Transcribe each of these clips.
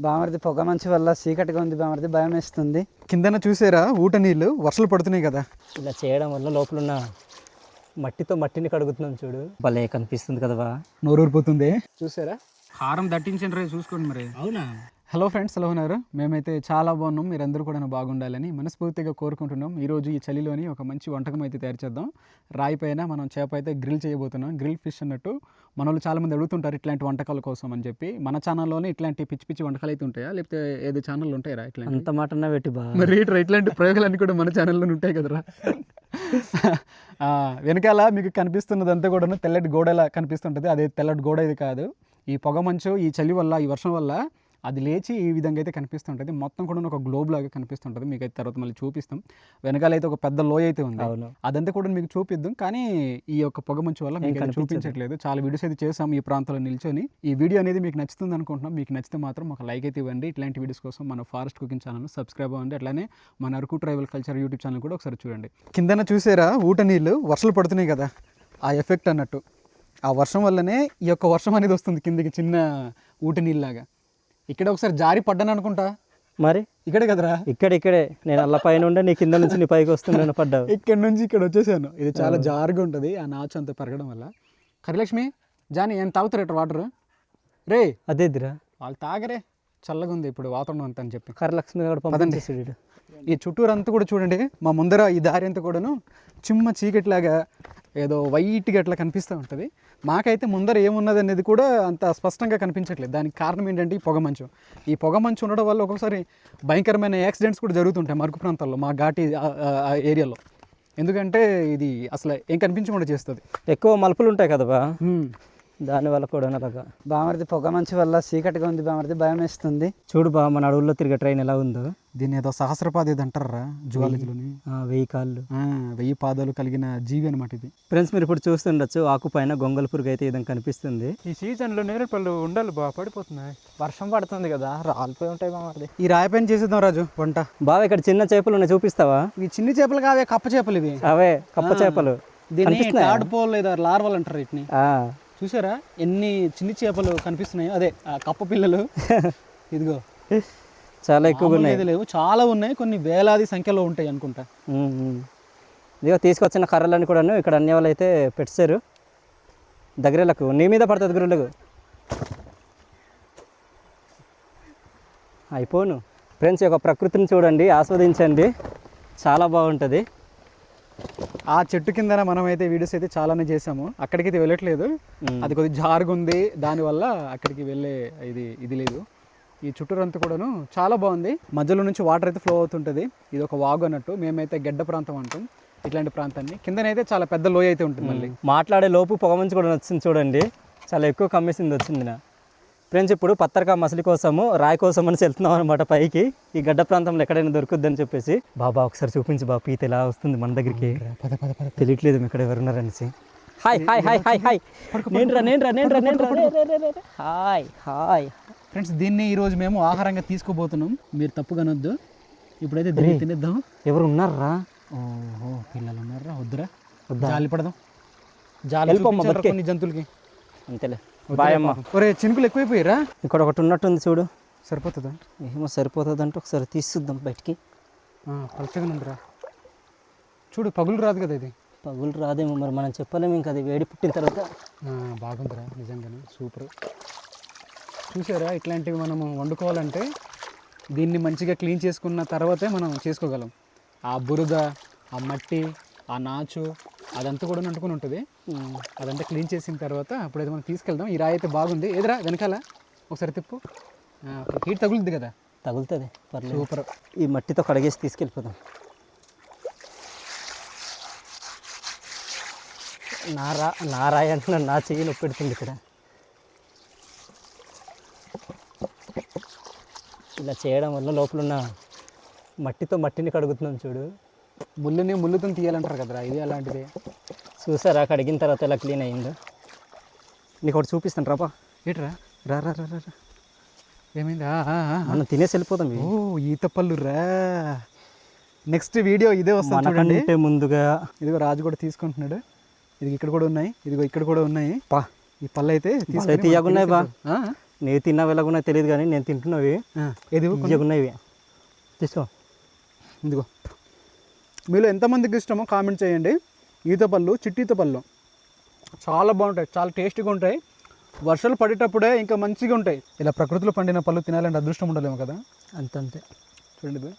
బామర్ది పొగ మంచి వల్ల చీకటిగా ఉంది బామర్ది భయం వేస్తుంది. కిందన చూసారా ఊట నీళ్ళు వర్షాలు పడుతున్నాయి కదా. ఇలా చేయడం వల్ల లోపల ఉన్న మట్టితో మట్టిని కడుగుతున్నాం చూడు. భలే కనిపిస్తుంది కదా నోరూరిపోతుంది. చూసారా? హారం దట్టించండి రే చూసుకోండి మరి. అవునా? హలో ఫ్రెండ్స్ ఎలా ఉన్నారు? మేమైతే చాలా బాగున్నాం. మీరందరూ కూడా బాగుండాలని మనస్ఫూర్తిగా కోరుకుంటున్నాం. ఈరోజు ఈ చలిలోని ఒక మంచి వంటకం అయితే తయారు చేద్దాం. రాయి పైన మనం చేప అయితే గ్రిల్ చేయబోతున్నాం. గ్రిల్ ఫిష్ అన్నట్టు. మన వాళ్ళు చాలామంది అడుగుతుంటారు ఇట్లాంటి వంటకాల కోసం అని చెప్పి. మన ఛానల్లోనే ఇట్లాంటి పిచ్చి పిచ్చి వంటకాలు అయితే ఉంటాయా? లేకపోతే ఏదో ఛానల్ ఉంటాయా ఇట్లాంటి అంత మాట పెట్టి మరి ఇట్లా ఇట్లాంటి ప్రయోగాలన్నీ కూడా మన ఛానల్లో ఉంటాయి కదరా? వెనకాల మీకు కనిపిస్తున్నదంతా కూడా తెల్లటి గోడలా కనిపిస్తుంటుంది. అదే తెల్లటి గోడ ఇది కాదు. ఈ పొగ మంచు ఈ చలి వల్ల ఈ వర్షం వల్ల అది లేచి ఈ విధంగా అయితే కనిపిస్తుంటుంది. మొత్తం కూడా ఒక గ్లోబ్ లాగా కనిపిస్తుంటుంది. మీకు అయితే తర్వాత మళ్ళీ చూపిస్తాం. వెనకాల అయితే ఒక పెద్ద లోయ అయితే ఉంది. అదంతా కూడా మీకు చూపిద్దాం. కానీ ఈ యొక్క పొగ మంచు వల్ల మీకు చూపించట్లేదు. చాలా వీడియోస్ అయితే చేసాం ఈ ప్రాంతంలో నిల్చొని. ఈ వీడియో అనేది మీకు నచ్చుతుంది అనుకుంటున్నాం. మీకు నచ్చితే మాత్రం ఒక లైక్ అయితే ఇవ్వండి. ఇట్లాంటి వీడియోస్ కోసం మన ఫారెస్ట్ కుకింగ్ ఛానల్ సబ్స్క్రైబ్ అవ్వండి. అట్లానే మన Araku tribal culture YouTube channel కూడా ఒకసారి చూడండి. కిందన చూసారా? ఊట నీళ్ళు వర్షాలు పడుతున్నాయి కదా? ఆ ఎఫెక్ట్ అన్నట్టు. ఆ వర్షం వల్లనే ఈ యొక్క వర్షం అనేది వస్తుంది కిందకి చిన్న ఊట నీళ్ళలాగా. ఇక్కడ ఒకసారి జారి పడ్డాను అనుకుంటా. మరి? ఇక్కడే కదరా? ఇక్కడ ఇక్కడే. నేను అల్ల పైన ఉండే నీ కింద నుంచి నీ పైకి వస్తున్నాను పడ్డావు. ఇక్కడ నుంచి ఇక్కడ వచ్చేసాను. ఇది చాలా జారుగా ఉంటుంది ఆ నాచు అంత పెరగడం వల్ల. కరిలక్ష్మి జానీ ఏం తాగుతారట వాటర్ రే! అదేదిరా వాళ్ళు తాగరే. చల్లగా ఉంది ఇప్పుడు వాతావరణం అంతా అని చెప్పి. కరలక్ష్మి పంపించేసాడు. ఈ చుట్టూరు అంతా కూడా చూడండి మా ముందర ఈ దారి అంతా కూడాను చిమ్మ చీకటిలాగా ఏదో వైట్గా అట్లా కనిపిస్తూ ఉంటుంది. మాకైతే ముందర ఏమున్నది అనేది కూడా అంత స్పష్టంగా కనిపించట్లేదు. దానికి కారణం ఏంటంటే ఈ పొగ మంచు. ఈ పొగ మంచు ఉండడం వల్ల ఒక్కొక్కసారి భయంకరమైన యాక్సిడెంట్స్ కూడా జరుగుతుంటాయి మరుగు ప్రాంతాల్లో మా ఘాటి ఏరియాలో. ఎందుకంటే ఇది అసలు ఏం కనిపించకుండా చేస్తుంది. ఎక్కువ మలుపులు ఉంటాయి కదా. దానివల్ల కూడా అలాగా బామర్ది పొగ మంచి వల్ల చీకటిగా ఉంది బామర్ది భయం వేస్తుంది. చూడు బా మన అడవుల్లో తిరిగే ట్రైన్ ఎలా ఉందో. దీన్ని ఏదో సహస్రపాది ఇది అంటారా జువాలజీలోని? వెయ్యి కాళ్ళు. ఆ, వెయ్యి పాదాలు కలిగిన జీవి అనమాట ఇది. ఫ్రెండ్స్ మీరు ఇప్పుడు చూస్తుండొచ్చు ఆకు పైన గొంగల పురుగు అయితే ఈ విధంగా కనిపిస్తుంది. ఈ సీజన్లో నేరేడు పళ్ళు ఉండాలి బా పడిపోతున్నాయి. వర్షం పడుతుంది కదా రాలిపోయి ఉంటాయి బామర్ది. ఈ రాయి పైన చేసేద్దాం రాజు వంట. బాగా ఇక్కడ చిన్న చేపలు ఉన్నాయి చూపిస్తావా? ఇవి చిన్ని చేపలు కావే కప్ప చేపలు ఇవి. అవే కప్ప చేపలు. దీన్ని తాడుపోల్ లేదా లార్వల్ అంటారు వీటిని. ఆ, చూసారా? ఎన్ని చిన్ని చేపలు కనిపిస్తున్నాయో? అదే ఆ కప్ప పిల్లలు. ఇదిగో. చాలా ఎక్కువగా ఉన్నాయి. లేవు. చాలా ఉన్నాయి. కొన్ని వేలాది సంఖ్యలో ఉంటాయి అనుకుంటా. ఇదిగో తీసుకొచ్చిన కర్రలన్నీ కూడాను ఇక్కడ అన్ని వాళ్ళు అయితే పెట్టారు దగ్గరలకు నీ మీద పడుతుంది గురువులకు అయిపోను. ఫ్రెండ్స్ యొక్క ప్రకృతిని చూడండి ఆస్వాదించండి. చాలా బాగుంటుంది. ఆ చెట్టు కిందన మనం అయితే వీడియోస్ అయితే చాలానే చేసాము అక్కడికి అయితే వెళ్ళట్లేదు. అది కొద్దిగా జారుగా ఉంది దానివల్ల అక్కడికి వెళ్ళే ఇది ఇది లేదు. ఈ చుట్టూరంతా కూడాను చాలా బాగుంది. మధ్యలో నుంచి వాటర్ అయితే ఫ్లో అవుతుంటుంది. ఇది ఒక వాగు అన్నట్టు. మేమైతే గడ్డ ప్రాంతం అంటాం. ఇట్లాంటి ప్రాంతాన్ని. కిందనైతే చాలా పెద్ద లోయ అయితే ఉంటుంది మళ్ళీ. మాట్లాడే లోపు పొగ మంచు కూడా వచ్చింది చూడండి. చాలా ఎక్కువ కమ్మేసింది వచ్చింది నా ఫ్రెండ్స్ ఇప్పుడు పత్తరకా మసలి కోసము రాయి కోసం అని వెళ్తున్నాం అనమాట పైకి. ఈ గడ్డ ప్రాంతంలో ఎక్కడైనా దొరుకుద్దని చెప్పేసి. బాబా ఒకసారి చూపించు బా పీత ఎలా వస్తుంది మన దగ్గరికి? తెలియట్లేదు ఇక్కడ ఎవరున్నారనేసి hi hi hi hi hi. నేనురా నేనురా. Hi hi. ఫ్రెండ్స్ దీన్ని ఈరోజు మేము ఆహారంగా తీసుకోబోతున్నాం. మీరు తప్పు కనొద్దు ఇప్పుడైతే దీన్ని తినేద్దాం. ఎవరు ఉన్నారా ఓహో పిల్లలు ఉన్నారా వద్దురా. వద్దా? జాలి పడదాం. జాలి. కొన్ని జంతువులకి? అంతేలే. బాయ్ అమ్మ ఒరే చినుకులు ఎక్కువైపోయారా ఇక్కడ ఒకటి ఉన్నట్టుంది చూడు. సరిపోతుందా? ఏమో సరిపోతుందంటే ఒకసారి తీసిద్దాం బయటికి. పలచగా ఉందిరా. చూడు పగులు రాదు కదా ఇది. పగులు రాదేమో మరి మనం చెప్పలేము ఇంకా అది వేడి పుట్టిన తర్వాత. బాగుందిరా నిజంగానే సూపర్. చూసారా ఇట్లాంటివి మనము వండుకోవాలంటే దీన్ని మంచిగా క్లీన్ చేసుకున్న తర్వాతే మనం చేసుకోగలం. ఆ బురద ఆ మట్టి ఆ నాచు అదంతా కూడా అంటుకుని ఉంటుంది. అదంతా క్లీన్ చేసిన తర్వాత అప్పుడైతే మనం తీసుకెళ్దాం. ఈ రాయి అయితే బాగుంది. ఎదురా వెనకాల? ఒకసారి తిప్పు. హీట్ తగులుద్ది కదా? తగులుతుంది. పర్లేదు. సూపర్. ఈ మట్టితో కడిగేసి తీసుకెళ్ళిపోదాం. నా రా నా రాయి అంటే నా చెయ్యి నొప్పి పెడుతుంది ఇక్కడ. ఇలా చేయడం వల్ల లోపల ఉన్న మట్టితో మట్టిని కడుగుతున్నాం చూడు. ముళ్ళుని ముళ్ళుతో తీయాలంటారు కదరా ఇది అలాంటిది. చూసారా కడిగిన తర్వాత ఎలా క్లీన్ అయిందో. నీకు ఒకటి చూపిస్తాను రాపా. ఏట్రా? రా రా రా రా. ఏమైంది. మనం తినేసి వెళ్ళిపోతాం. ఓ ఈత పళ్ళు రా నెక్స్ట్ వీడియో ఇదే వస్తుంది చూడండి. ముందుగా ఇదిగో రాజు కూడా తీసుకుంటున్నాడు. ఇది ఇక్కడ కూడా ఉన్నాయి. ఇదిగో ఇక్కడ కూడా ఉన్నాయి. పా. ఈ పళ్ళు అయితే తీయగున్నాయి బా. ఆ? నేను తిన్నవి ఎలాగున్నా తెలియదు కానీ నేను తింటున్నవి ఏది ఉన్నాయి తీసుకో. ఇదిగో. మీలో ఎంతమందికి ఇష్టమో కామెంట్ చేయండి. ఈత పళ్ళు చిట్టి ఈత పళ్ళు. చాలా బాగుంటాయి చాలా టేస్టీగా ఉంటాయి. వర్షాలు పడేటప్పుడే ఇంకా మంచిగా ఉంటాయి. ఇలా ప్రకృతిలో పండిన పళ్ళు తినాలంటే అదృష్టం ఉండలేము కదా? అంతంతే. చూడండి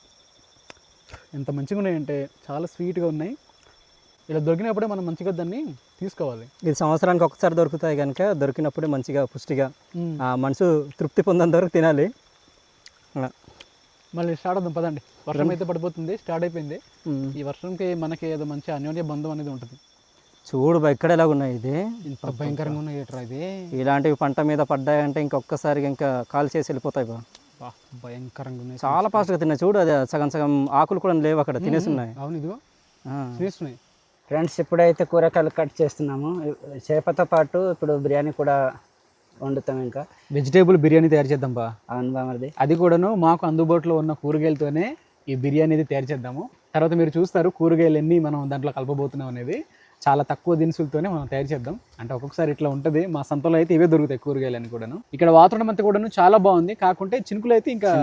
ఎంత మంచిగా ఉన్నాయంటే చాలా స్వీట్గా ఉన్నాయి. ఇలా దొరికినప్పుడే మనం మంచిగా దాన్ని తీసుకోవాలి. ఇది సంవత్సరానికి ఒకసారి దొరుకుతాయి కనుక దొరికినప్పుడే మంచిగా పుష్టిగా ఆ మనసు తృప్తి పొందేంత వరకు తినాలి. అలా. మళ్ళీ స్టార్ట్ అవుదాం పదండి. వర్షం అయితే పడిపోతుంది స్టార్ట్ అయిపోయింది. ఈ వర్షంకి మనకి ఏదో మంచి అన్యోన్య బంధం అనేది ఉంటుంది. చూడు బా ఇక్కడ ఎలాగ ఉన్నాయి ఇది? ఇంత భయంకరంగా ఉన్నాయి ఏట్రా ఇది? ఇలాంటివి పంట మీద పడ్డాయంటే ఇంకొకసారిగా ఇంకా కాల్ చేసి వెళ్ళిపోతాయి బా. భయంకరంగా ఉన్నాయి. చాలా ఫాస్ట్గా తిన్నాయి. చూడు అది సగం సగం ఆకులు కూడా లేవు అక్కడ తినేసి ఉన్నాయి అవును ఇదిగో. తినేస్తున్నాయి ఫ్రెండ్స్ ఇప్పుడైతే కూరగాయలు కట్ చేస్తున్నాము. చేపతో పాటు ఇప్పుడు బిర్యానీ కూడా వండుతాం ఇంకా. వెజిటేబుల్ బిర్యానీ తయారు చేద్దాం బా అవును బామర్ది అది కూడాను మాకు అందుబాటులో ఉన్న కూరగాయలతోనే ఈ బిర్యానీ అనేది తయారు చేద్దాము. తర్వాత మీరు చూస్తారు కూరగాయలు ఎన్ని మనం దాంట్లో కలపబోతున్నాం అనేది. చాలా తక్కువ దినుసులతోనే మనం తయారు చేద్దాం. అంటే ఒక్కొక్కసారి ఇట్లా ఉంటుంది. మా సంతలో అయితే ఇవే దొరుకుతాయి కూరగాయలు అని కూడాను. ఇక్కడ వాతావరణం అంతా కూడాను చాలా బాగుంది. కాకుంటే చినుకులు అయితే ఇంకా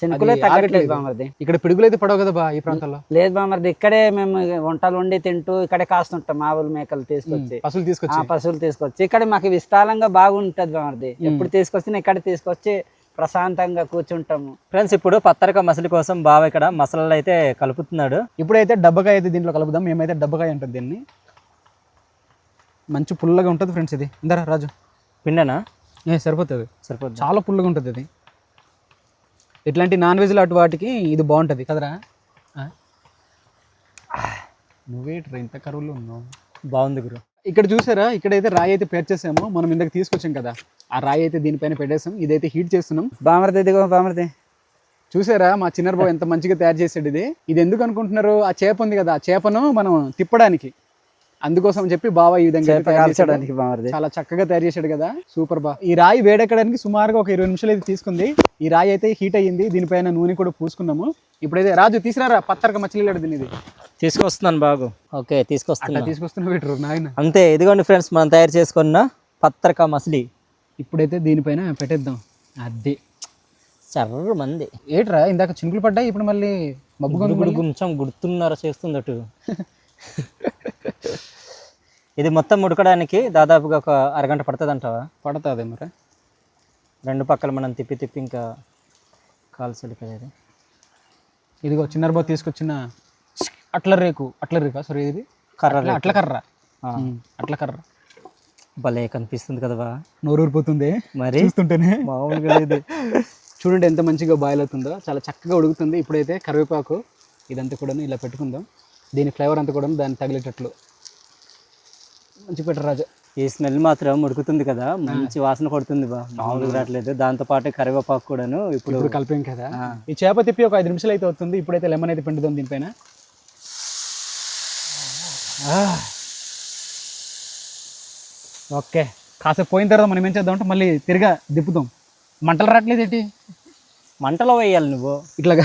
శనుకులే తగ్గట్లేదు. బామర్ది. ఇక్కడ పిడుగులు అయితే పడవు కదా బా ఈ ప్రాంతాల్లో లేదు బామర్ది. ఇక్కడే మేము వంటలు వండి తింటూ ఇక్కడే కాస్తుంటాం ఆవులు మేకలు తీసుకొచ్చి. పశువులు ఆ తీసుకొచ్చి. పశువులు తీసుకొచ్చి. ఇక్కడ మాకు విస్తారంగా బాగుంటది బామర్ది. ఎప్పుడు తీసుకొచ్చినా ఇక్కడ తీసుకొచ్చి ప్రశాంతంగా కూర్చుంటాము. ఫ్రెండ్స్ ఇప్పుడు పత్తరక మసలి కోసం బావ ఇక్కడ మసాలాలు అయితే కలుపుతున్నాడు. ఇప్పుడైతే డబ్బకాయ అయితే దీంట్లో కలుపుదాం. మేమైతే డబ్బకాయ అంటుంది దీన్ని. మంచి పుల్లగా ఉంటుంది ఫ్రెండ్స్ ఇది. ఇందరా రాజు? పిండనా? ఏ సరిపోతుంది. సరిపోద్ది. చాలా పుల్లగా ఉంటుంది అది ఇట్లాంటి నాన్ వెజ్లు అటు వాటికి ఇది బాగుంటుంది కదరా? ఆ? నువ్వేట్రా ఇంత కరువులో ఉన్నావు. బాగుంది గురు. ఇక్కడ చూసారా? ఇక్కడైతే రాయి అయితే పేర్చేసాము మనం ఇందాక తీసుకొచ్చాం కదా. ఆ రాయి అయితే దీనిపైన పెట్టేసాం. ఇదైతే హీట్ చేస్తున్నాం. బామర్ది ఇదిగో బామర్ది. చూసారా? మా చిన్నర్ బాబు ఎంత మంచిగా తయారు చేసాడు ఇది. ఇది ఎందుకు అనుకుంటున్నారు? ఆ చేప ఉంది కదా. ఆ చేపను మనం తిప్పడానికి. అందుకోసం చెప్పి బావ ఈ విధంగా. కాల్చడానికి చాలా చక్కగా తయారు చేశాడు కదా. సూపర్ బా. ఈ రాయి వేడెక్కడానికి సుమారుగా ఒక ఇరవై నిమిషాలు అయితే తీసుకుంది. ఈ రాయి అయితే హీట్ అయ్యింది. దీనిపైన నూనె కూడా పూసుకున్నాము. ఇప్పుడైతే రాజు తీసుకురారా? పత్తరక మచిలీలాడు దీని ఇది తీసుకొస్తున్నాను బాగు ఓకే తీసుకొస్తున్నా. తీసుకొస్తున్నా పెట్టరు నాయన. అంతే ఇదిగోండి ఫ్రెండ్స్ మనం తయారు చేసుకున్న పత్తరక మసలి. ఇప్పుడైతే దీనిపైన పెట్టేద్దాం. అది. చర్ర మంది. ఏట్రా ఇందాక చినుకులు పడ్డాయి ఇప్పుడు మళ్ళీ మబ్బు గుంచం గుర్తున్నారా చేస్తుంది అటు ఇది మొత్తం ఉడకడానికి దాదాపుగా ఒక అరగంట పడుతుంది అంటావా పడుతుంది మరి. రెండు పక్కల మనం తిప్పి తిప్పి ఇంకా కాల్చడు కదా ఇది. ఇదిగో చిన్నర్ బాబు తీసుకొచ్చిన అట్ల రేకు అట్ల రేకా? సారీ ఇది కర్ర అట్ల- కర్ర. అట్ల కర్ర. భలే కనిపిస్తుంది కదా బా. నోరు ఊరిపోతుంది మరి? చూస్తుంటేనే. మామూలుగా లేదు చూడండి ఎంత మంచిగా బాయిల్ అవుతుందో. చాలా చక్కగా ఉడుకుతుంది. ఇప్పుడైతే కరివేపాకు ఇదంతా కూడా ఇలా పెట్టుకుందాం. దీని ఫ్లేవర్ అంతా కూడా దాన్ని తగిలేటట్లు. మంచి పెట్టరు రాజు. ఈ స్మెల్ మాత్రం ఉడుకుతుంది కదా మంచి వాసన కొడుతుంది బా. మామూలుగా రావట్లేదు. దాంతో పాటు కరివేపాకు కూడాను ఇప్పుడు ఇప్పుడు కలిపాం కదా. ఈ చేప తిప్పి ఒక ఐదు నిమిషాలు అయితే అవుతుంది. ఇప్పుడైతే లెమన్ అయితే పిండుదాం దీనిపైన. ఓకే. కాసేపు పోయిన తర్వాత మనం ఏం చేద్దాం అంటే మళ్ళీ తిరిగా దిప్పుతాం మంటలు రావట్లేదు ఏంటి మంటలో వేయాలి నువ్వు. ఇట్లాగా?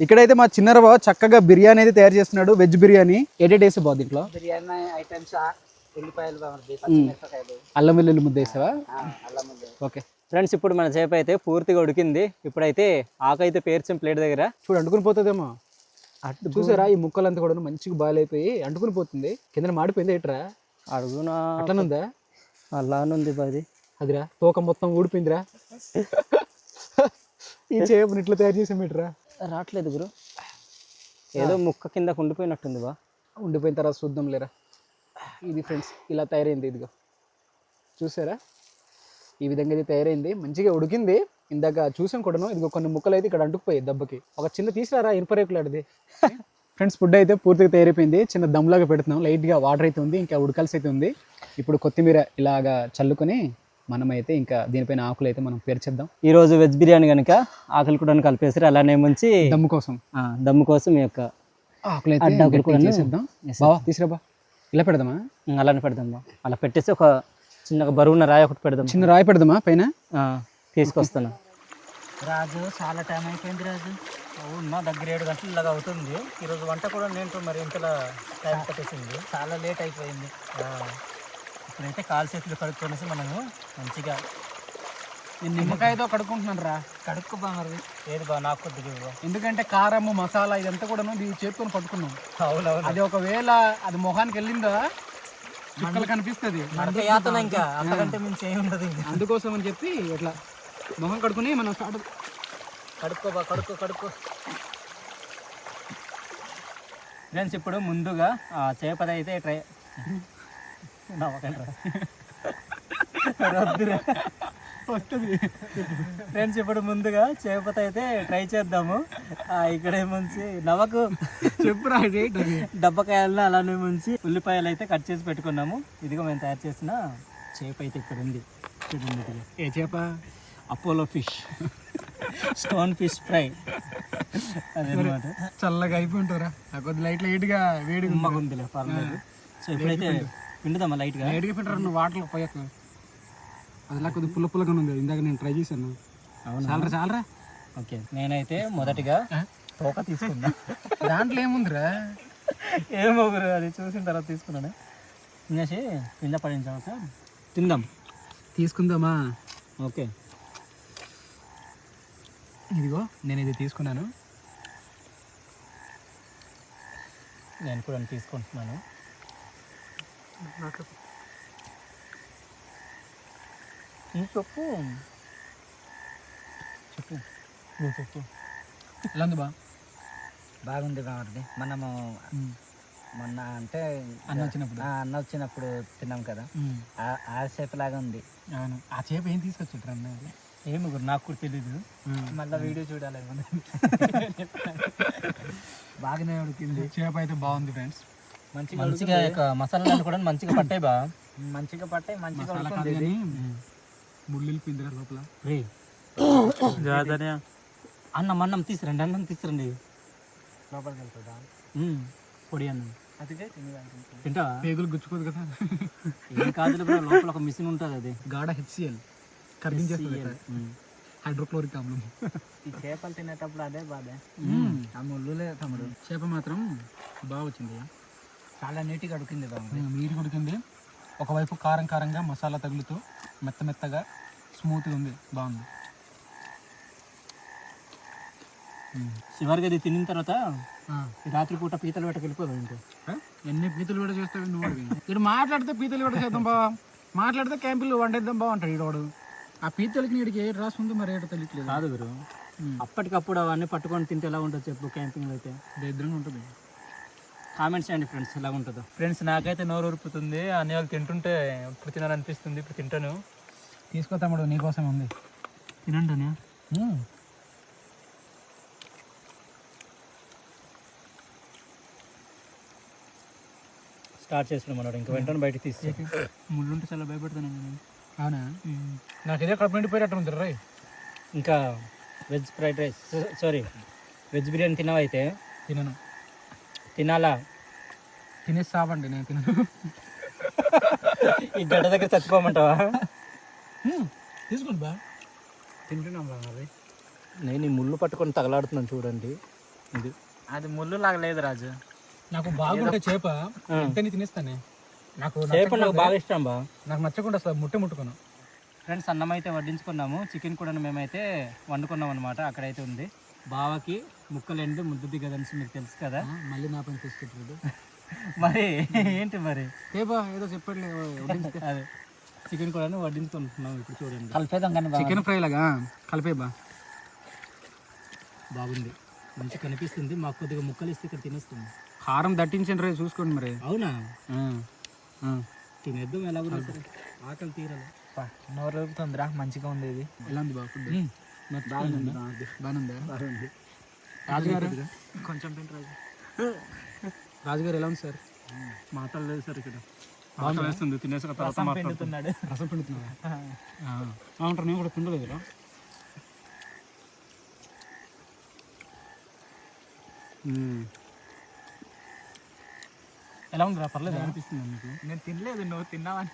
ఇక్కడైతే మా చిన్నర బావ చక్కగా బిర్యానీ అయితే తయారు చేస్తున్నాడు వెజ్ బిర్యానీ. ఎడిట్ వేసి బాగుంది దీంట్లో? బిర్యానీ ఐటమ్స్ ఉల్లిపాయలు బామర్ది పచ్చిమిరపకాయలు. అల్లం వెల్లుల్లి ముద్ద వేసావా? అల్లం ముద్ద. ఓకే. ఫ్రెండ్స్ ఇప్పుడు మన చేప అయితే పూర్తిగా ఉడికింది. ఇప్పుడైతే ఆకైతే పేర్చాం ప్లేట్ దగ్గర. చూడు అంటుకుని పోతుందేమో. అటు చూసారా ఈ ముక్కలంతా కూడా మంచిగా బాయిల్ అయిపోయి అంటుకుని పోతుంది. కింద మాడిపోయింది ఏట్రా? అడుగునా? అట్లనుందా? అలానుంది బాది అదిరా తోక మొత్తం ఊడిపోయిందిరా. ఈ చేపని ఇట్లా తయారు చేసాం ఏట్రా? రావట్లేదు గురు ఏదో ముక్క కింద ఉండిపోయినట్టుంది బా. ఉండిపోయిన తర్వాత చూద్దాం లేరా. ఇది ఫ్రెండ్స్ ఇలా తయారైంది ఇదిగో. చూసారా? ఈ విధంగా ఇది తయారైంది. మంచిగా ఉడికింది. ఇందాక చూసాం కూడాను. ఇదిగో కొన్ని ముక్కలు అయితే ఇక్కడ అంటుకుపోయాయి దెబ్బకి. ఒక చిన్న తీసిరారా ఇనుపరేకులాడిది ఫ్రెండ్స్ ఫుడ్ అయితే పూర్తిగా తయారైపోయింది. చిన్న దమ్లాగా పెడుతున్నాం. లైట్గా వాటర్ అయితే ఉంది. ఇంకా ఉడకాల్సి అయితే ఉంది. ఇప్పుడు కొత్తిమీర ఇలాగా చల్లుకొని మనమైతే ఇంకా దీనిపైన ఆకులు అయితే మనం పేర్చేద్దాం ఈరోజు వెజ్ బిర్యానీ కనుక ఆకలి కూడా కలిపేసారు అలానే ముంచి దమ్ము కోసం. ఆ, దమ్ము కోసం ఈ యొక్క ఆకులు అయితే అడ్డాకులు గట్టిగా కూడాను చేసేద్దాం. బావా తీసురా బా ఇలా పెడదామా? అలానే పెడదాం బా అలా పెట్టేసి ఒక చిన్నగా బరువున్న రాయి ఒకటి పెడదాం. చిన్న రాయి పెడదామా పైన? ఆ, తీసుకొస్తాను. రాజు చాలా టైం అయిపోయింది రాజు. అవునా దగ్గర ఏడు గంటలు ఇలాగ అవుతుంది. ఈరోజు వంట కూడా నేను మరి ఇంతలా టైం పట్టేసింది చాలా లేట్ అయిపోయింది. ఇప్పుడైతే కాలు చేతులు కడుక్కొనేసి మనము మంచిగా నేను నిమ్మకాయతో కడుక్కుంటున్నాను రా కడుక్కో ఏది బా? నాకు కొద్దిగా. ఎందుకంటే కారము మసాలా ఇదంతా కూడా ఇది చేతుకొని పట్టుకున్నాం. అవునవును. అది ఒకవేళ అది మొహానికి వెళ్ళిందా? చుక్కలు కనిపిస్తుంది. నడక యాతన ఇంకా. అంతకంటే మించి అందుకోసం అని చెప్పి ఇట్లా మొహం కడుక్కుని మనం స్టార్ట్ కడుక్కో బా కడుక్కో కడుక్కో. ఫ్రెండ్స్ ఇప్పుడు ముందుగా ఆ చేపది అయితే ట్రై వద్దురా వస్తుంది. ఫ్రెండ్స్ ఇప్పుడు ముందుగా చేపత అయితే ట్రై చేద్దాము. ఇక్కడే ముంచి నవ్వకు చెప్పురా అది డబ్బకాయలను అలానే ముంచి ఉల్లిపాయలు అయితే కట్ చేసి పెట్టుకున్నాము. ఇదిగో మేము తయారు చేసిన చేప అయితే ఇక్కడ ఉంది. ఏ చేప? Apollo fish. Stone fish fry. అదనమాట. చల్లగా అయిపోయింటారా కొద్ది లైట్ లైట్గా ఉమ్మగా ఉందిలే పర్లేదు. సో ఇప్పుడైతే పిండుదామా లైట్గా లైట్గా పెట్టారు నువ్వు వాటర్లో పోయాక. అది ఇలా కొద్దిగా పుల్ల పుల్లగా ఉంది. ఇందాక నేను ట్రై చేశాను. అవునా? చాలరా చాలరా. ఓకే నేనైతే మొదటిగా తోక తీసుకున్నా. దాంట్లో ఏముందిరా? ఏమో గురు అది చూసిన తర్వాత తీసుకున్నాను. తినేసి కింద పడిన తర్వాత తిందాం. తీసుకుందామా? ఓకే. ఇదిగో నేను ఇది తీసుకున్నాను. నేను కూడా తీసుకుంటున్నాను. చెప్పు. చెప్పు నువ్వు చెప్పు ఎలా ఉంది బా బాగుంది. బామర్ది మనము మొన్న అంటే అన్న వచ్చినప్పుడు. ఆ, అన్న వచ్చినప్పుడు తిన్నాం కదా. ఆ- ఆ షేప్ లాగా ఉంది. అవును. ఆ చేప ఏం తీసుకొచ్చారు అన్న ఏమి గురు నాకు కూడా తెలీదు. మళ్ళీ వీడియో చూడాలి. మనం బాగానే ఉడికింది. చేప అయితే బాగుంది ఫ్రెండ్స్ మంచిగా మంచిగా ఇక మసాలాలు కూడా మంచిగా పట్టాయి బా. మంచిగా పట్టాయి మంచిగా మసాలా ముళ్ళు వెళ్ళిపోయిందిరా లోపల. రే. అన్నం అన్నం తీసురండి అన్నం తీసురండి లోపలికి వెళ్తుందా? పొడి అన్నం. తింటావా? పేగులు గుచ్చుకోదు కదా. ఏం కాదు లోపల ఒక మిషన్ ఉంటుంది అది. గాఢ హెచ్సిఎల్. కరిగించేస్తుంది. హైడ్రోక్లోరిక్ ఆమ్లం ఈ చేపలు తినేటప్పుడు అదే బాధ. ఆ ముళ్ళులే తమ్ముడు. చేప మాత్రం బాగా వచ్చింది చాలా నీట్గా ఉడికింది నీరు ఉడికింది. ఒకవైపు కారం కారంగా మసాలా తగులుతూ మెత్త మెత్తగా స్మూత్గా ఉంది. బాగుంది. చివరికి అది తిన్న తర్వాత ఈ రాత్రి పూట పీతలు పెట్టకి వెళ్ళిపోదు ఇంకో. ఎన్ని పీతలు కూడా చేస్తావు నువ్వు ఇక్కడ మాట్లాడితే పీతలు కూడా చేద్దాం బావా మాట్లాడితే క్యాంపులు వండేద్దాం బావ అంటాడు ఈడోడు. ఆ పీతలకి నీడికి ఏ రాసి ఉందో మరి ఏటో తెలియట్లేదు. కాదు గురు. అప్పటికప్పుడు అవన్నీ పట్టుకొని తింటే ఎలా ఉంటుంది చెప్పు క్యాంపింగ్ అయితే? దరిద్రంగా ఉంటుంది. కామెంట్స్ చేయండి ఫ్రెండ్స్ ఎలా ఉంటుందో ఫ్రెండ్స్ నాకైతే నోరు ఉరుపుతుంది అన్ని వాళ్ళు తింటుంటే ఇప్పుడు తినాలనిపిస్తుంది ఇప్పుడు తింటాను. తీసుకో తమ్ముడు నీకోసం ఉంది. తినండి స్టార్ట్ చేసిన మనోడు ఇంకా వెంటనే బయటకు తీసి ముళ్ళుంటే చాలా భయపడతాను నేను. అవునా? నాకు ఇదే కడుపు నిండిపోయేటట్టు ఉంది రై ఇంకా veg fried rice sorry veg biryani తినవైతే తినను. తినాలా? తినేసి సావండి నేను తినను. ఈ గడ్డ దగ్గర చచ్చిపోమంటావా? తీసుకోండి బా. తింటున్నాం బా మరి. నేను ఈ ముళ్ళు పట్టుకొని తగలాడుతున్నాను చూడండి. ఇది. అది ముళ్ళు లాగా లేదు రాజు. నాకు బాగుంటే చేప ఎంతని తినేస్తానే. నాకు చేప నాకు బాగా ఇష్టం బా. నాకు నచ్చకుండా అసలు ముట్ట ముట్టుకోను. ఫ్రెండ్స్ అన్నం అయితే వడ్డించుకున్నాము. చికెన్ కూడా మేమైతే వండుకున్నాం అనమాట అక్కడైతే ఉంది. బావకి ముక్కలు ఎండు ముద్దు దిగదనిసి మీకు తెలుసు కదా. మళ్ళీ నా పని తీసుకుంటాడు మరి ఏంటి మరి? ఏబా ఏదో చెప్పట్లే అదే. చికెన్ కూడా వడ్డించుకుంటున్నాం ఇప్పుడు చూడండి. కలిపేదాం కానీ చికెన్ ఫ్రై లాగా? కలిపే బా. బాగుంది. మంచి కనిపిస్తుంది. మాకు కొద్దిగా ముక్కలు ఇస్తే ఇక్కడ తినేస్తుంది. కారం దట్టించండి రే చూసుకోండి మరి. అవునా. తినేద్దాం ఎలా కూడా సరే ఆకలి తీరాలి. నోరు ఊపుతుందిరా మంచిగా ఉంది ఇది. ఎలా ఉంది బాగుంది. బాగుందా? బాగుంది. రాజుగారు? కొంచెం తింటు రాజు. రాజుగారు ఎలా ఉంది సార్? మాటలు లేదు సార్ ఇక్కడ. ఆకలి వేస్తుంది తినేసిన తర్వాత రసం. పిండుతున్నాడు. రసం పిండుతున్నావా అంటారు నేను కూడా పిండలేదురా ఎలా ఉందిరా? పర్లేదు? అనిపిస్తుంది మీకు? నేను తినలేదు నువ్వు తిన్నావని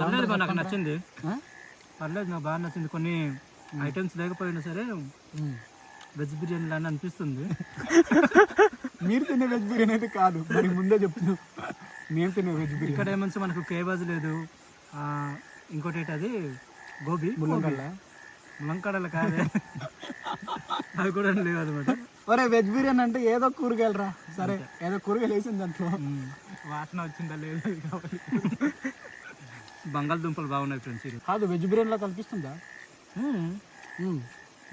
పర్లేదు నాకు నచ్చింది పర్లేదు నాకు బాగా నచ్చింది. కొన్ని ఐటమ్స్ లేకపోయినా సరే వెజ్ బిర్యానీ లాగా అనిపిస్తుంది. మీరు తినే వెజ్ బిర్యానీ అయితే కాదు. మరి ముందే చెప్తున్నావు మేము తినే వెజ్ బిర్యానీ. ఇక్కడ ఏమంచి మనకు కేబాజ్ లేదు. ఇంకోటి ఏంటి అది గోబీ. ముల్లంగడ్డ ములంకడలు కాదే. అవి కూడా లేవు అనమాట ఒరే వెజ్ బిర్యానీ అంటే ఏదో కూరగాయలు రా సరే ఏదో కూరగాయలు వేసింది దాంట్లో. వాసన వచ్చిందా లేదు బంగాళదుంపలు బాగున్నాయి ఫ్రెండ్స్ కాదు వెజ్ బిర్యానీలో కల్పిస్తుందా?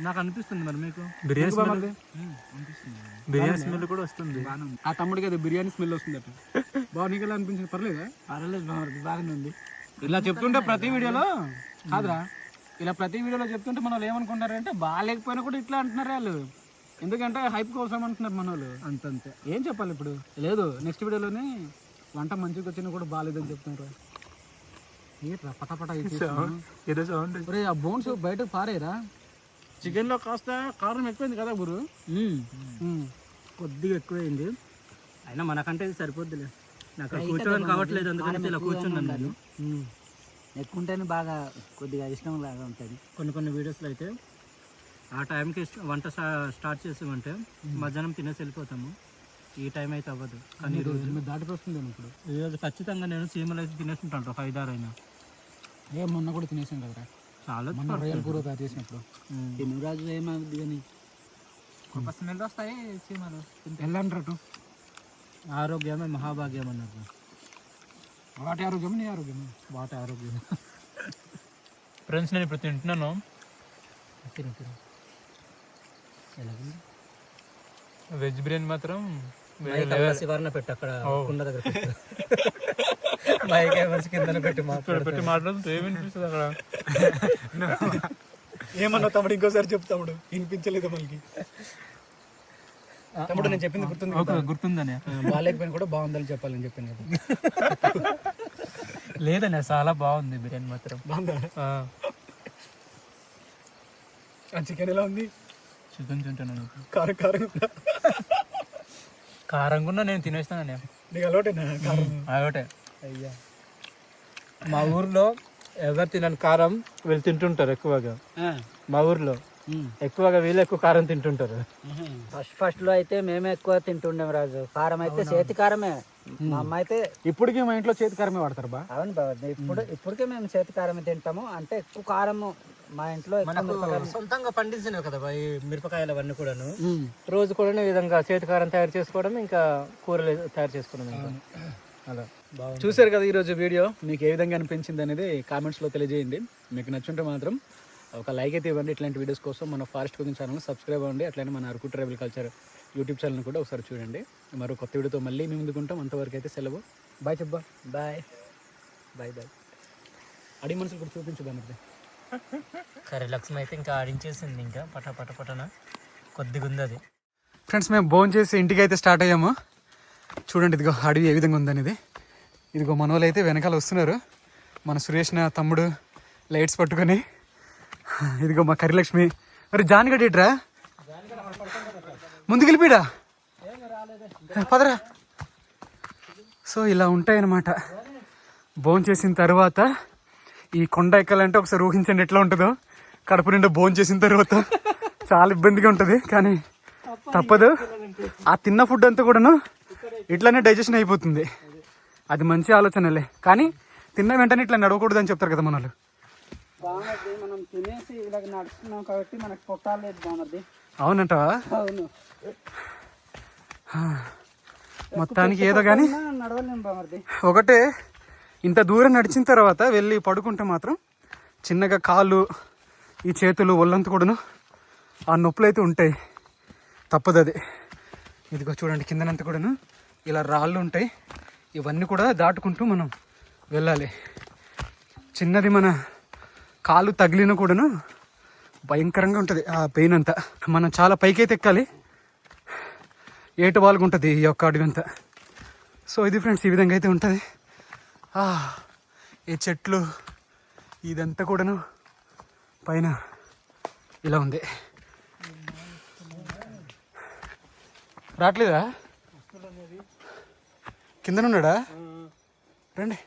నాకు అనిపిస్తుంది మరి మీకు. బిర్యానీ స్మెల్? బాగుంది? బిర్యానీ స్మెల్ కూడా వస్తుంది. ఆ తమ్ముడికి అది బిర్యానీ స్మెల్ వస్తుందట బాగా నీకు ఎలా అనిపించింది? పర్లేదా? పర్లేదు బాగుంది బాగానే ఉంది. ఇలా చెప్తుంటే ప్రతి వీడియోలో కాదురా. ఇలా ప్రతి వీడియోలో చెప్తుంటే మన వాళ్ళు ఏమనుకుంటారంటే బాగాలేకపోయినా కూడా ఇట్లా అంటున్నారు వాళ్ళు. ఎందుకంటే హైప్ కోసం అంటున్నారు మన వాళ్ళు. అంతంతే. ఏం చెప్పాలి ఇప్పుడు? లేదు నెక్స్ట్ వీడియోలోనే వంట మంచిగా వచ్చినా కూడా బాగాలేదని చెప్తున్నారు. ఏదో సౌండ్ ఒరే ఆ బోన్స్ బయటకు పారేరా? చికెన్లో కాస్త కారం ఎక్కువైంది కదా గురు? కొద్దిగా ఎక్కువైంది. అయినా మనకంటే ఇది సరిపోద్దిలే. నాకు కూర్చోవడం కావట్లేదు అందుకని ఇలా కూర్చున్నాను నేను. ఎక్కువ ఉంటేనే బాగా కొద్దిగా ఇష్టం లాగా ఉంటుంది. కొన్ని కొన్ని వీడియోస్లో అయితే ఆ టైంకి ఇష్ట- వంట స్టా- స్టార్ట్ చేసామంటే మధ్యాహ్నం తినేసి వెళ్ళిపోతాము. ఈ టైం అయితే అవ్వదు. కానీ ఈరోజు దాటిపోతుంది ఇప్పుడు. ఈరోజు ఖచ్చితంగా నేను సీమలు అయితే తినేస్తుంటాను ఒక ఐదారు అయినా. ఏ మొన్న కూడా తినేసాం కదరా. చాలా మొన్న రొయ్యల కూర తయారు చేసినప్పుడు. తినురాజు ఏమవుద్ది కానీ గొప్ప స్మెల్ వస్తాయి చీమలు వెళ్ళంటారు ఆరోగ్యమే మహాభాగ్యం అన్నారు వాటి ఆరోగ్యం నీ ఆరోగ్యం వాటి ఆరోగ్యం. ఫ్రెండ్స్ నేను ఇప్పుడు తింటున్నాను. తిను తిను. వెజ్ బిర్యానీ మాత్రం శివారణ పెట్టు అక్కడ కుండ దగ్గర పెట్టు. మైక్ ఏమర్చి కింద పెట్టి మాట్లాడు పెట్టి మాట్లాడుతూ ఏమనిపిస్తుంది అక్కడ? ఏమన్నా తమ్ముడు? ఇంకోసారి చెప్పు తమ్ముడు. వినిపించలేదు మనకి. తమ్ముడు నేను చెప్పింది గుర్తుంది ఓకే గుర్తుందని. బాగాలేకపోయినా కూడా బాగుందని చెప్పాలని చెప్పాను కదా. లేదనే చాలా బాగుంది బిర్యానీ మాత్రం. బాగుందా? చికెన్ ఎలా ఉంది? చికెన్ తింటాను కారం కారం? కారంగా ఉన్నా నేను తినేస్తాను నీకు అలవాటేనా కారం? అదొకటే అయ్యా. మా ఊర్లో ఎవరు తినని కారం వీళ్ళు తింటుంటారు ఎక్కువగా. మా ఊర్లో ఎక్కువగా వీళ్ళు ఎక్కువ కారం తింటుంటారు. ఫస్ట్ ఫస్ట్లో అయితే మేమే ఎక్కువ తింటుండేం రాజు. కారం అయితే చేతి కారమే. మా అమ్మ అయితే ఇప్పటికీ మా ఇంట్లో చేతి కారమే వాడతారు బా. అవును బాబు ఇప్పుడు ఇప్పటికే మేము చేతి కారమే తింటాము. అంటే ఎక్కువ కారము మా ఇంట్లో సొంతంగా పండించినవి కదా ఈ మిరపకాయలు అవన్నీ కూడాను. రోజు కూడా ఈ విధంగా చేతి కారం తయారు చేసుకోవడం ఇంకా కూరలు తయారు చేసుకోవడం ఇంకా. అలా. బాగుంది. చూశారు కదా ఈరోజు వీడియో? మీకు ఏ విధంగా అనిపించింది అనేది కామెంట్స్లో తెలియజేయండి. మీకు నచ్చుంటే మాత్రం ఒక లైక్ అయితే ఇవ్వండి ఇట్లాంటి వీడియోస్ కోసం. మన ఫారెస్ట్ కుకింగ్ ఛానల్ సబ్స్క్రైబ్ అవ్వండి. అట్లనే మన Araku tribal culture YouTube channel కూడా ఒకసారి చూడండి. మరో కొత్త వీడియోతో మళ్ళీ మీ ముందుకుంటాం అంతవరకు అయితే సెలవు. బాయ్ చెప్పా. బాయ్. Bye bye. అడి మనుషులు కూడా చూపించుదాం మరి కర్రీ లక్ష్మి అయితే ఇంకా ఆడించేసింది ఇంకా. పట పట పటన కొద్దిగా ఉంది అది ఫ్రెండ్స్ మేము భోజనం చేసి ఇంటికి అయితే స్టార్ట్ అయ్యాము. చూడండి ఇదిగో అడవి ఏ విధంగా ఉందనేది. ఇదిగో మన వాళ్ళు అయితే వెనకాల వస్తున్నారు. మన సురేష్ నా తమ్ముడు లైట్స్ పట్టుకొని. ఇదిగో మా కరిలక్ష్మి. మరి జానిగడ్ ఇట్రా? ముందుకెళ్ళిపోయా పదరా. సో ఇలా ఉంటాయన్నమాట. భోజనం చేసిన తర్వాత ఈ కొండ ఎక్కాలంటే ఒకసారి ఊహించండి ఎట్లా ఉంటుందో. కడుపు నిండా భోజనం చేసిన తర్వాత చాలా ఇబ్బందిగా ఉంటుంది కానీ తప్పదు. ఆ తిన్న ఫుడ్ అంతా కూడాను ఇట్లానే డైజెషన్ అయిపోతుంది. అది మంచి ఆలోచనలే. కానీ తిన్న వెంటనే ఇట్లా నడవకూడదు అని చెప్తారు కదా మన వాళ్ళు బాగున్నది మనం తినేసి ఇలాగ నడుస్తున్నాం కాబట్టి మనకు పొట్టాలేదు బాగున్నది అవునంటావా? అవును. మొత్తానికి ఏదో కానీ నడవలేము ఒకటే ఇంత దూరం నడిచిన తర్వాత వెళ్ళి పడుకుంటే మాత్రం చిన్నగా కాళ్ళు ఈ చేతులు ఒళ్ళంతా కూడాను ఆ నొప్పులు అయితే ఉంటాయి. తప్పదు అది ఇదిగో చూడండి కిందనంతా కూడాను ఇలా రాళ్ళు ఉంటాయి. ఇవన్నీ కూడా దాటుకుంటూ మనం వెళ్ళాలి. చిన్నది మన కాలు తగిలిన కూడాను భయంకరంగా ఉంటుంది ఆ పెయిన్ అంతా. మనం చాలా పైకి అయితే ఎక్కాలి. ఏటు బాలుగుంటుంది ఉంటుంది ఈ యొక్క అడవి అంతా. సో ఇది ఫ్రెండ్స్ ఈ విధంగా అయితే ఉంటుంది. ఈ చెట్లు ఇదంతా కూడాను పైన ఇలా ఉంది. రావట్లేదా కిందనున్నాడా? రండి.